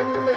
எம்மை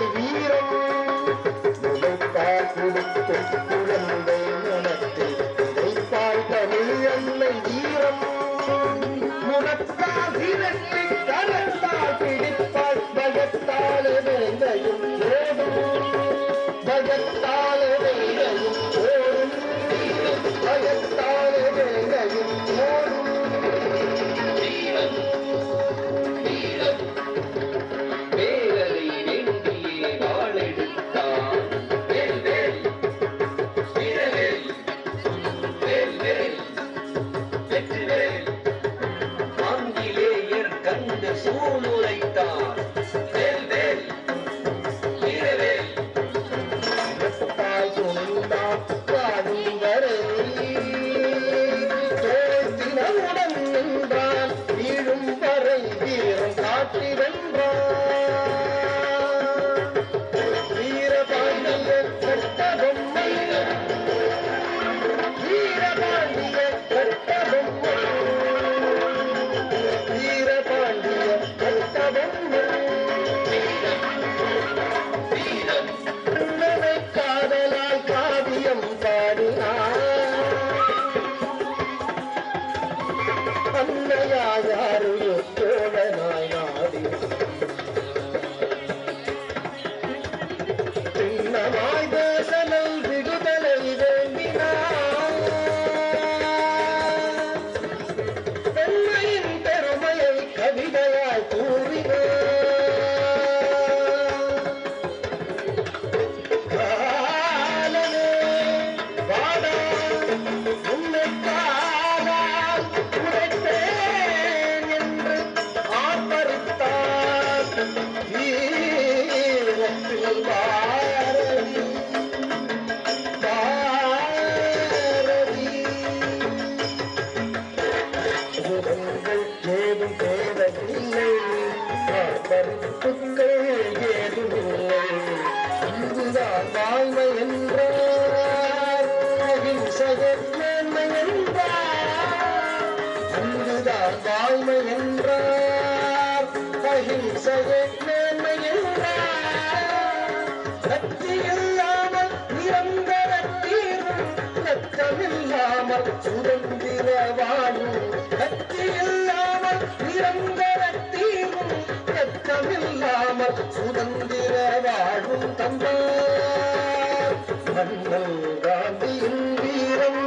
சுதந்திர வாழும் கத்தி இல்லாமல் நிரந்தர தீர்வும் ரத்தமில்லாமல் சுதந்திர வாழும் தந்தார். மன்னல் காந்தியின் வீரம்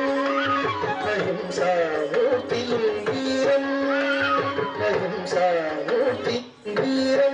அஹிம்சா மூர்த்தியின் வீரம் அஹிம்சா மூர்த்தி Respira.